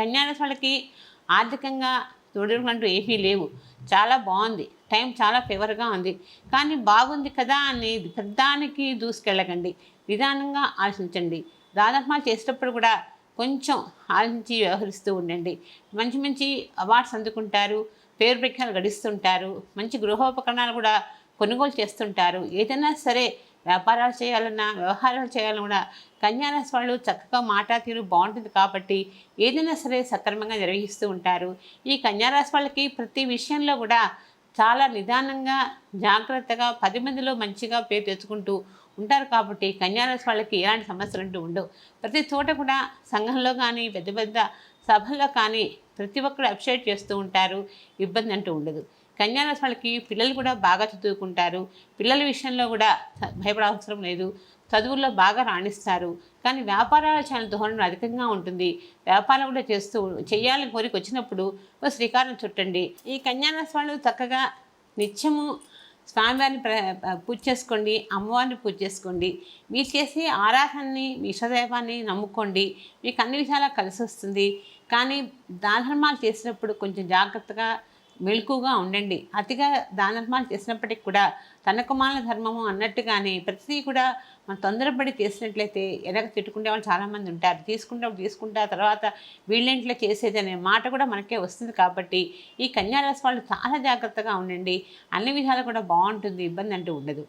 కన్యారాశి వాళ్ళకి ఆర్థికంగా తొడుగులంటూ ఏమీ లేవు. చాలా బాగుంది. టైం చాలా ఫేవర్గా ఉంది. కానీ బాగుంది కదా అని పెద్దానికి దూసుకెళ్ళకండి. నిదానంగా ఆలోచించండి. దాదాపు చేసేటప్పుడు కూడా కొంచెం ఆలోచించి వ్యవహరిస్తూ ఉండండి. మంచి మంచి అవార్డ్స్ అందుకుంటారు. పేరు ప్రఖ్యాలు గడిస్తుంటారు. మంచి గృహోపకరణాలు కూడా కొనుగోలు చేస్తుంటారు. ఏదైనా సరే వ్యాపారాలు చేయాలన్నా వ్యవహారాలు చేయాలన్నా కూడా కన్యారాశి వాళ్ళు చక్కగా మాట తీరు బాగుంటుంది కాబట్టి ఏదైనా సరే సక్రమంగా నిర్వహిస్తూ ఉంటారు. ఈ కన్యారాశి వాళ్ళకి ప్రతి విషయంలో కూడా చాలా నిదానంగా జాగ్రత్తగా పది మందిలో మంచిగా పేరు తెచ్చుకుంటూ ఉంటారు కాబట్టి కన్యారాశి వాళ్ళకి ఎలాంటి సమస్యలు అంటూ ఉండవు. ప్రతి చోట కూడా సంఘంలో కానీ పెద్ద పెద్ద సభల్లో కానీ ప్రతి ఒక్కరు అప్రిషియేట్ చేస్తూ ఉంటారు. ఇబ్బంది అంటూ ఉండదు. కన్యారాశి వాళ్ళకి పిల్లలు కూడా బాగా చదువుకుంటారు. పిల్లల విషయంలో కూడా భయపడవసరం లేదు. చదువుల్లో బాగా రాణిస్తారు. కానీ వ్యాపారాల చాలా ధోరణి అధికంగా ఉంటుంది. వ్యాపారం కూడా చేస్తూ చేయాలని కోరిక వచ్చినప్పుడు ఒక శ్రీకారం చుట్టండి. ఈ కన్యారాశి వాళ్ళు చక్కగా నిత్యము స్వామివారిని ప్ర పూజ చేసుకోండి అమ్మవారిని పూజ చేసుకోండి. మీరు చేసే ఆరాధనని మీ ఇష్టదైవాన్ని నమ్ముకోండి. మీకు అన్ని విషయాలు కలిసి వస్తుంది కానీ దాన ధర్మాలు చేసినప్పుడు కొంచెం జాగ్రత్తగా మెలకుగా ఉండండి. అతిగా దానధర్మాలు చేసినప్పటికి కూడా తనకు ధర్మము అన్నట్టుగానే ప్రతిదీ కూడా మనం తొందరపడి చేసినట్లయితే ఎనక తిట్టుకునే వాళ్ళు చాలామంది ఉంటారు. తీసుకుంటే తీసుకుంటా తర్వాత వీళ్ళింట్లో చేసేది అనే మాట కూడా మనకే వస్తుంది కాబట్టి ఈ కన్యారాశి వాళ్ళు చాలా జాగ్రత్తగా ఉండండి. అన్ని విధాలు కూడా బాగుంటుంది ఇబ్బంది అంటూ ఉండదు.